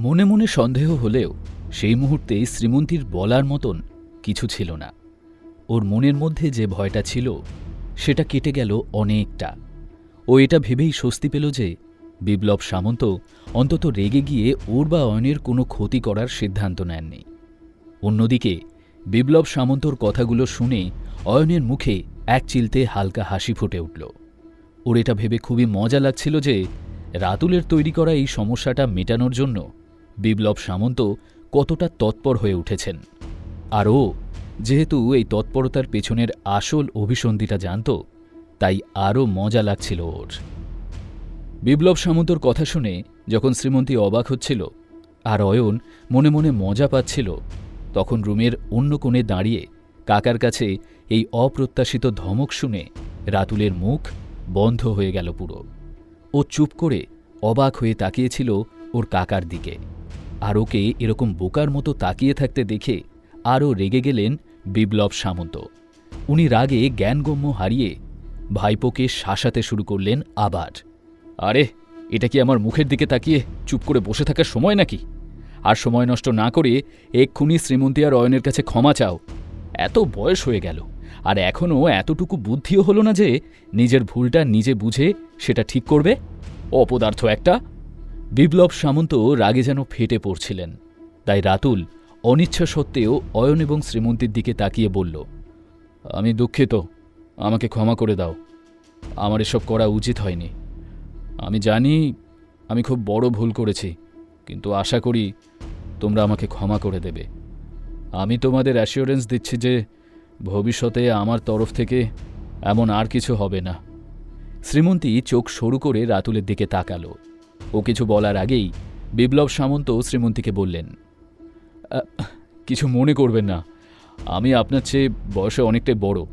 মনে মনে সন্দেহ হলেও সেই মুহূর্তে শ্রীমন্তীর বলার মতন কিছু ছিল না। ওর মনের মধ্যে যে ভয়টা ছিল, সেটা কেটে গেল অনেকটা। ও এটা ভেবেই স্বস্তি পেল যে বিপ্লব সামন্ত অন্তত রেগে গিয়ে ওর বা অয়নের কোনো ক্ষতি করার সিদ্ধান্ত নেননি। অন্যদিকে বিপ্লব সামন্তর কথাগুলো শুনে অয়নের মুখে এক চিলতে হালকা হাসি ফুটে উঠল। ওর এটা ভেবে খুবই মজা লাগছিল যে রাতুলের তৈরি করা এই সমস্যাটা মেটানোর জন্য বিপ্লব সামন্ত কতটা তৎপর হয়ে উঠেছেন। আর ও, যেহেতু এই তৎপরতার পেছনের আসল অভিসন্ধিটা জানত, তাই আরও মজা লাগছিল ওর। বিপ্লব সামন্তর কথা শুনে যখন শ্রীমন্তী অবাক হচ্ছিল আর অয়ন মনে মনে মজা পাচ্ছিল, তখন রুমের অন্য কোণে দাঁড়িয়ে কাকার কাছে এই অপ্রত্যাশিত ধমক শুনে রাতুলের মুখ বন্ধ হয়ে গেল পুরো। ও চুপ করে অবাক হয়ে তাকিয়েছিল ওর কাকার দিকে। আর ওকে এরকম বোকার মতো তাকিয়ে থাকতে দেখে আরও রেগে গেলেন বিপ্লব সামন্ত। উনি রাগে জ্ঞানগম্য হারিয়ে ভাইপোকে শাসাতে শুরু করলেন আবার। আরে, এটা কি আমার মুখের দিকে তাকিয়ে চুপ করে বসে থাকার সময় নাকি? আর সময় নষ্ট না করে এক্ষুনি শ্রীমন্তী আর অয়নের কাছে ক্ষমা চাও। এত বয়স হয়ে গেল, আর এখনও এতটুকু বুদ্ধিও হলো না যে নিজের ভুলটা নিজে বুঝে সেটা ঠিক করবে? অপদার্থ একটা বিপ্লব সামন্ত রাগে যেন ফেটে পড়ছিলেন। তাই রাতুল অনিচ্ছা সত্ত্বেও অয়ন এবং শ্রীমন্তীর দিকে তাকিয়ে বলল, আমি দুঃখিত, আমাকে ক্ষমা করে দাও। আমার এসব করা উচিত হয়নি। আমি জানি আমি খুব বড় ভুল করেছি, কিন্তু আশা করি তোমরা আমাকে ক্ষমা করে দেবে। আমি তোমাদের অ্যাসিওরেন্স দিচ্ছি যে ভবিষ্যতে আমার তরফ থেকে এমন আর কিছু হবে না। শ্রীমন্তী চোখ সরু করে রাতুলের দিকে তাকালো। ও কিছু বলার আগেই বিপ্লব সামন্ত শ্রীমন্তীকে বললেন কিছু মনে করবেন না। আমি আপনার চেয়ে বয়সে অনেকটাই বড়।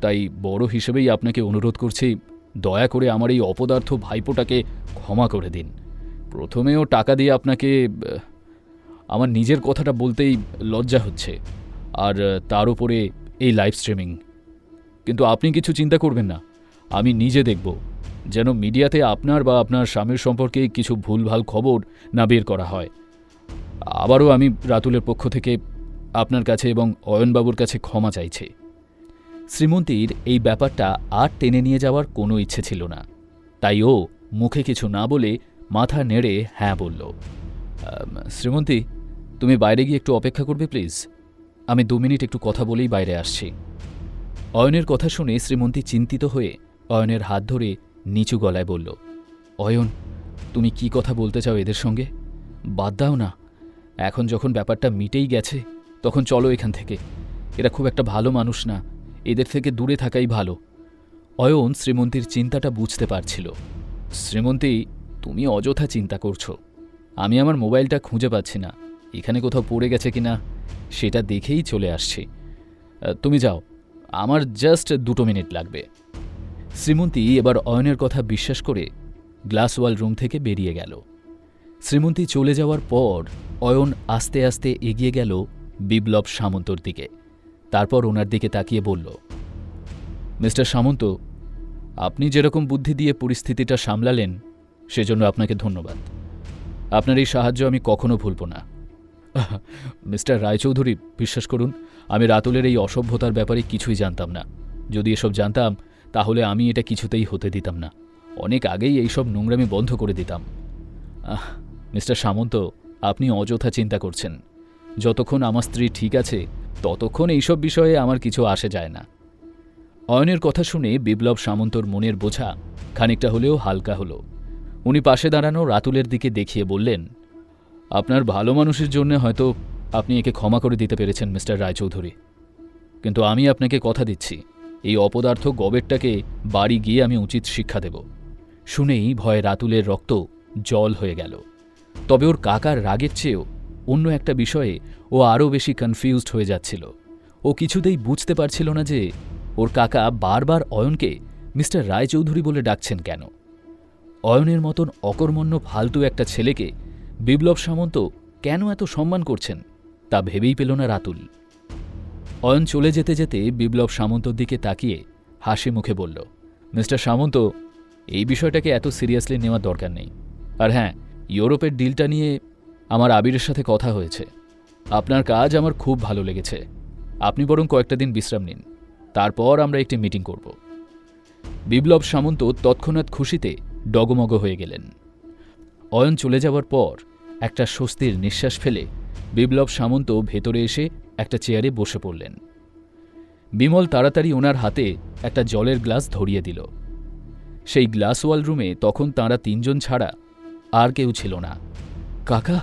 তাই বড় হিসেবেই আপনাকে অনুরোধ করছি, দয়া করে আমার এই অপদার্থ ভাইপোটাকে ক্ষমা করে দিন। প্রথমেও টাকা দিয়ে আপনাকে আমার নিজের কথাটা বলতেই লজ্জা হচ্ছে। আর তার উপরে এই লাইভ স্ট্রিমিং। কিন্তু আপনি কিছু চিন্তা করবেন না। আমি নিজে দেখব। যেন মিডিয়াতে আপনার বা আপনার স্বামীর সম্পর্কে কিছু ভুলভাল খবর না বের করা হয়। আবারও আমি রাতুলের পক্ষ থেকে আপনার কাছে এবং অয়নবাবুর কাছে ক্ষমা চাইছি। শ্রীমন্তীর এই ব্যাপারটা আর টেনে নিয়ে যাওয়ার কোনো ইচ্ছে ছিল না। তাই ও মুখে কিছু না বলে মাথা নেড়ে হ্যাঁ বলল শ্রীমন্তী, তুমি বাইরে গিয়ে একটু অপেক্ষা করবে প্লিজ। আমি দু মিনিট একটু কথা বলেই বাইরে আসছি। অয়নের কথা শুনে শ্রীমন্তী চিন্তিত হয়ে অয়নের হাত ধরে নিচু গলায় বলল, অয়ন, তুমি কি কথা বলতে চাও এদের সঙ্গে? বাদ দাও না। এখন যখন ব্যাপারটা মিটেই গেছে, তখন চলো এখান থেকে। এরা খুব একটা ভালো মানুষ না। এদের থেকে দূরে থাকাই ভালো। অয়ন শ্রীমন্তীর চিন্তাটা বুঝতে পারছিল। শ্রীমন্তী, তুমি অযথা চিন্তা করছ। আমি আমার মোবাইলটা খুঁজে পাচ্ছি না। এখানে কোথাও পড়ে গেছে কিনা, সেটা দেখেই চলে আসছি। তুমি যাও। আমার জাস্ট দুটো মিনিট লাগবে। শ্রীমন্তী এবার অয়নের কথা বিশ্বাস করে গ্লাসওয়াল রুম থেকে বেরিয়ে গেল। শ্রীমন্তী চলে যাওয়ার পর অয়ন আস্তে আস্তে এগিয়ে গেল বিপ্লব সামন্তর দিকে। তারপর ওনার দিকে তাকিয়ে বলল, মিস্টার সামন্ত, আপনি যেরকম বুদ্ধি দিয়ে পরিস্থিতিটা সামলালেন, সেজন্য আপনাকে ধন্যবাদ। আপনার এই সাহায্য আমি কখনো ভুলব না। মিস্টার রায়চৌধুরী, বিশ্বাস করুন, আমি রাতুলের এই অসভ্যতার ব্যাপারে কিছুই জানতাম না। যদি এসব জানতাম তাহলে আমি এটা কিছুতেই হতে দিতাম না। অনেক আগেই এইসব নোংরামি বন্ধ করে দিতাম। আহ, মিস্টার সামন্ত আপনি অযথা চিন্তা করছেন। যতক্ষণ আমার স্ত্রী ঠিক আছে ততক্ষণ এইসব বিষয়ে আমার কিছু আসে যায় না। অয়নের কথা শুনে বিপ্লব সামন্তর মনের বোঝা খানিকটা হলেও হালকা হলো। উনি পাশে দাঁড়ানো রাতুলের দিকে দেখিয়ে বললেন আপনার ভালো মানুষের জন্য হয়তো আপনি একে ক্ষমা করে দিতে পেরেছেন মিস্টার রায়চৌধুরী। কিন্তু আমি আপনাকে কথা দিচ্ছি। এই অপদার্থ গবেরটাকে বাড়ি গিয়ে আমি উচিত শিক্ষা দেব। শুনেই ভয়ে রাতুলের রক্ত জল হয়ে গেল। তবে ওর কাকার রাগের চেয়েও অন্য একটা বিষয়ে ও আরও বেশি কনফিউজড হয়ে যাচ্ছিল। ও কিছুতেই বুঝতে পারছিল না যে ওর কাকা বারবার অয়নকে মিস্টার রায়চৌধুরী বলে ডাকছেন কেন। অয়নের মতন অকর্মণ্য ফালতু একটা ছেলেকে বিপ্লব সামন্ত কেন এত সম্মান করছেন তা ভেবেই পেল না রাতুল। অয়ন চলে যেতে যেতে বিপ্লব সামন্তর দিকে তাকিয়ে হাসি মুখে বলল, মিস্টার সামন্ত, এই বিষয়টাকে এত সিরিয়াসলি নেওয়ার দরকার নেই। আর হ্যাঁ ইউরোপের ডিলটা নিয়ে আমার আবিরের সাথে কথা হয়েছে। আপনার কাজ আমার খুব ভালো লেগেছে। আপনি বরং কয়েকটা দিন বিশ্রাম নিন। তারপর আমরা একটি মিটিং করব বিপ্লব সামন্ত তৎক্ষণাৎ খুশিতে ডগমগ হয়ে গেলেন। অয়ন চলে যাওয়ার পর একটা স্বস্তির নিঃশ্বাস ফেলে বিপ্লব সামন্ত ভেতরে এসে একটা চেয়ারে বসে পড়লেন। বিমল তাড়াতাড়ি ওনার হাতে একটা জলের গ্লাস ধরিয়ে দিল। সেই গ্লাসওয়াল রুমে তখন তাঁরা তিনজন ছাড়া আর কেউ ছিল না। কাকা,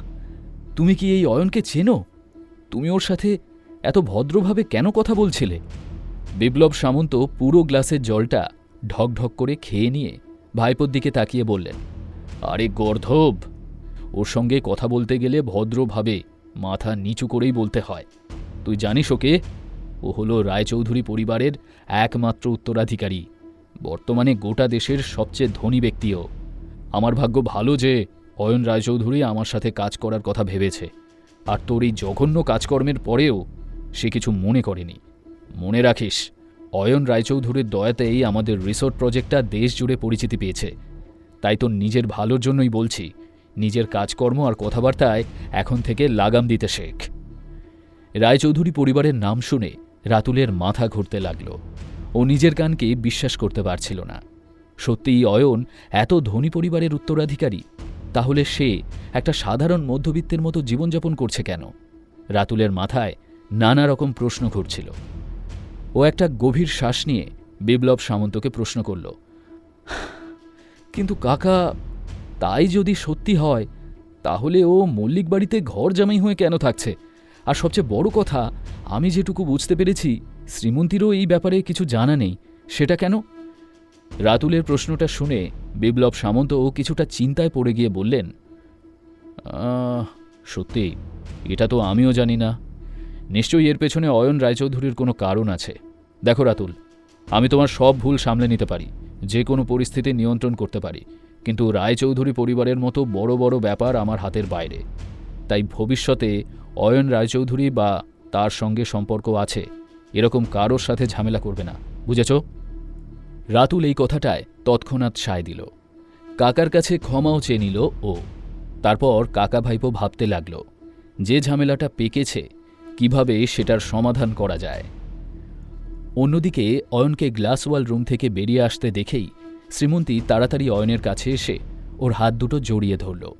তুমি কি এই অয়নকে চেনো? তুমি ওর সাথে এত ভদ্রভাবে কেন কথা বলছিলে? বিপ্লব সামন্ত পুরো গ্লাসের জলটা ঢকঢক করে খেয়ে নিয়ে ভাইপোর দিকে তাকিয়ে বললেন, আরে গর্ধব, ওর সঙ্গে কথা বলতে গেলে ভদ্রভাবে মাথা নিচু করেই বলতে হয়। তুই জানিস ওকে? ও হলো রায়চৌধুরী পরিবারের একমাত্র উত্তরাধিকারী। বর্তমানে গোটা দেশের সবচেয়ে ধনী ব্যক্তিও। আমার ভাগ্য ভালো যে অয়ন রায়চৌধুরী আমার সাথে কাজ করার কথা ভেবেছে। আর তোর এই জঘন্য কাজকর্মের পরেও সে কিছু মনে করেনি। মনে রাখিস, অয়ন রায়চৌধুরীর দয়াতেই আমাদের রিসোর্ট প্রজেক্টটা দেশ জুড়ে পরিচিতি পেয়েছে। তাই তো নিজের ভালোর জন্যই বলছি, নিজের কাজকর্ম আর কথাবার্তায় এখন থেকে লাগাম দিতে শেখ। রায়চৌধুরী পরিবারের নাম শুনে রাতুলের মাথা ঘুরতে লাগল। ও নিজের কানকে বিশ্বাস করতে পারছিল না। সত্যিই অয়ন এত ধনী পরিবারের উত্তরাধিকারী, তাহলে সে একটা সাধারণ মধ্যবিত্তের মতো জীবনযাপন করছে কেন? রাতুলের মাথায় নানা রকম প্রশ্ন ঘুরছিল। ও একটা গভীর শ্বাস নিয়ে বিপ্লব সামন্তকে প্রশ্ন করল, কিন্তু কাকা, তাই যদি সত্যি হয়, তাহলে ও মল্লিক বাড়িতে ঘর জামাই হয়ে কেন থাকছে? আর সবচেয়ে বড় কথা আমি যেটুকু বুঝতে পেরেছি শ্রীমন্তীরও এই ব্যাপারে কিছু জানা নেই। সেটা কেন? রাতুলের প্রশ্নটা শুনে বিপ্লব সামন্তও কিছুটা চিন্তায় পড়ে গিয়ে বললেন "আহ, সত্যি এটা তো আমিও জানি না। নিশ্চয়ই এর পেছনে অয়ন রায়চৌধুরীর কোনো কারণ আছে। দেখো রাতুল আমি তোমার সব ভুল সামলে নিতে পারি যে কোনো পরিস্থিতি নিয়ন্ত্রণ করতে পারি। কিন্তু রায়চৌধুরী পরিবারের মতো বড় বড় ব্যাপার আমার হাতের বাইরে। তাই ভবিষ্যতে অয়ন রায়চৌধুরী বা তার সঙ্গে সম্পর্ক আছে। এরকম কারোর সাথে ঝামেলা করবে না। বুঝেছ? রাতুল এই কথাটায় তৎক্ষণাৎ সায় দিল। কাকার কাছে ক্ষমাও চেয়ে নিল ও তারপর কাকা ভাইপো ভাবতে লাগল, যে ঝামেলাটা পেকেছে, কীভাবে সেটার সমাধান করা যায়? অন্যদিকে অয়নকে গ্লাসওয়াল রুম থেকে বেরিয়ে আসতে দেখেই শ্রীমন্তী তাড়াতাড়ি অয়নের কাছে এসে ওর হাত দুটো জড়িয়ে ধরল।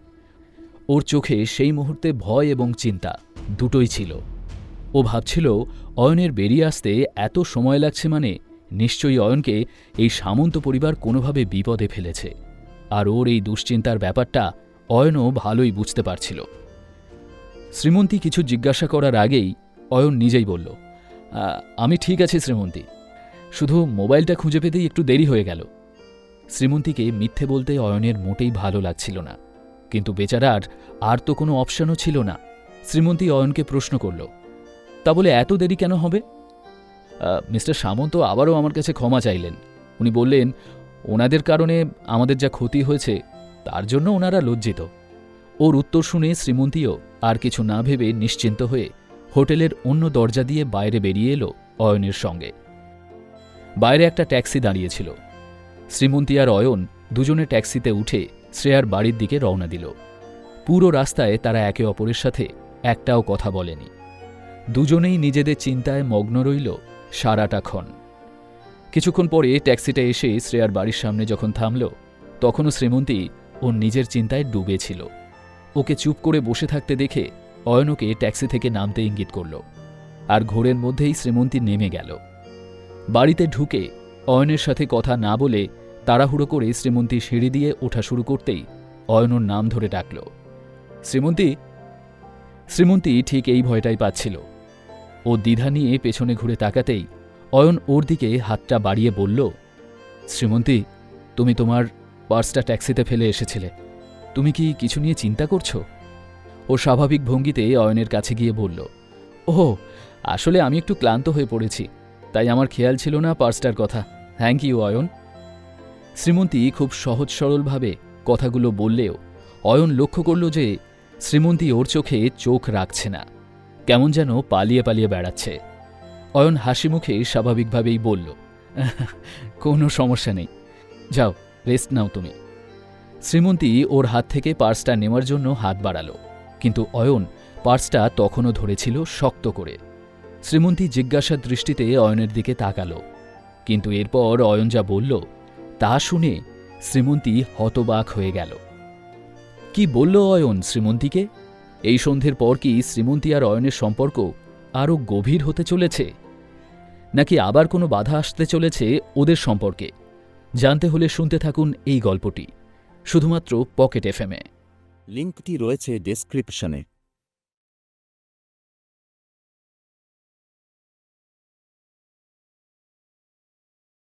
ওর চোখে সেই মুহূর্তে ভয় এবং চিন্তা। দুটোই ছিল। ও ভাবছিল অয়নের বেরিয়ে আসতে এত সময় লাগছে মানে নিশ্চয়ই অয়নকে এই সামন্ত পরিবার কোনোভাবে বিপদে ফেলেছে। আর ওর এই দুশ্চিন্তার ব্যাপারটা অয়নও ভালোই বুঝতে পারছিল। শ্রীমন্তী কিছু জিজ্ঞাসা করার আগেই অয়ন নিজেই বলল "আ, আমি ঠিক আছি শ্রীমন্তী। শুধু মোবাইলটা খুঁজে পেতেই একটু দেরি হয়ে গেল। শ্রীমন্তীকে মিথ্যে বলতে অয়নের মোটেই ভালো লাগছিল না। কিন্তু বেচারার আর তো কোনো অপশনও ছিল না। শ্রীমন্তী অয়নকে প্রশ্ন করল, তা বলে এত দেরি কেন হবে? মিস্টার সামন্ত আবারও আমার কাছে ক্ষমা চাইলেন। উনি বললেন, ওনাদের কারণে আমাদের যা ক্ষতি হয়েছে, তার জন্য ওনারা লজ্জিত। ওর উত্তর শুনে শ্রীমন্তীও আর কিছু না ভেবে নিশ্চিন্ত হয়ে হোটেলের অন্য দরজা দিয়ে বাইরে বেরিয়ে এলো অয়নের সঙ্গে। বাইরে একটা ট্যাক্সি দাঁড়িয়েছিল। শ্রীমন্তী আর অয়ন দুজনে ট্যাক্সিতে উঠে শ্রেয়ার বাড়ির দিকে রওনা দিল। পুরো রাস্তায় তারা একে অপরের সাথে একটাও কথা বলেনি। দুজনেই নিজেদের চিন্তায় মগ্ন রইল সারাটা ক্ষণ। কিছুক্ষণ পরে ট্যাক্সিটা এসে শ্রেয়ার বাড়ির সামনে যখন থামল, তখনও শ্রীমন্তী ওর নিজের চিন্তায় ডুবে ছিল ওকে চুপ করে বসে থাকতে দেখে অয়নকে ট্যাক্সি থেকে নামতে ইঙ্গিত করল আর ঘোরের মধ্যেই শ্রীমন্তী নেমে গেল। বাড়িতে ঢুকে অয়নের সাথে কথা না বলে তাড়াহুড়ো করে শ্রীমন্তী সিঁড়ি দিয়ে ওঠা শুরু করতেই অয়নর নাম ধরে ডাকল। শ্রীমন্তী শ্রীমন্তী ঠিক এই ভয়টাই পাচ্ছিল। ও দ্বিধা নিয়ে পেছনে ঘুরে তাকাতেই অয়ন ওর দিকে হাতটা বাড়িয়ে বলল, শ্রীমন্তী, তুমি তোমার পার্সটা ট্যাক্সিতে ফেলে এসেছিলে। তুমি কি কিছু নিয়ে চিন্তা করছ? ও স্বাভাবিক ভঙ্গিতে অয়নের কাছে গিয়ে বলল, ওহ, আসলে আমি একটু ক্লান্ত হয়ে পড়েছি, তাই আমার খেয়াল ছিল না পার্সটার কথা। Thank you, Ayan. শ্রীমন্তী খুব সহজ সরলভাবে কথাগুলো বললেও অয়ন লক্ষ্য করল যে শ্রীমন্তী ওর চোখে চোখ রাখছে না। কেমন যেন পালিয়ে পালিয়ে বেড়াচ্ছে। অয়ন হাসি মুখে স্বাভাবিকভাবেই বলল, কোনো সমস্যা নেই। যাও রেস্ট নাও তুমি। শ্রীমন্তী ওর হাত থেকে পার্সটা নেওয়ার জন্য হাত বাড়ালো। কিন্তু অয়ন পার্সটা তখনও ধরেছিল শক্ত করে। শ্রীমন্তী জিজ্ঞাসার দৃষ্টিতে অয়নের দিকে তাকালো। কিন্তু এরপর অয়ন যা বলল, তা শুনে শ্রীমন্তী হতবাক হয়ে গেল। কি বলল অয়ন শ্রীমন্তীকে? এই সন্ধ্যের পর কি শ্রীমন্তী আর অয়নের সম্পর্ক আরও গভীর হতে চলেছে? নাকি আবার কোনো বাধা আসতে চলেছে ওদের সম্পর্কে? জানতে হলে শুনতে থাকুন এই গল্পটি, শুধুমাত্র পকেট এফএমে লিঙ্কটি রয়েছে ডেসক্রিপশনে।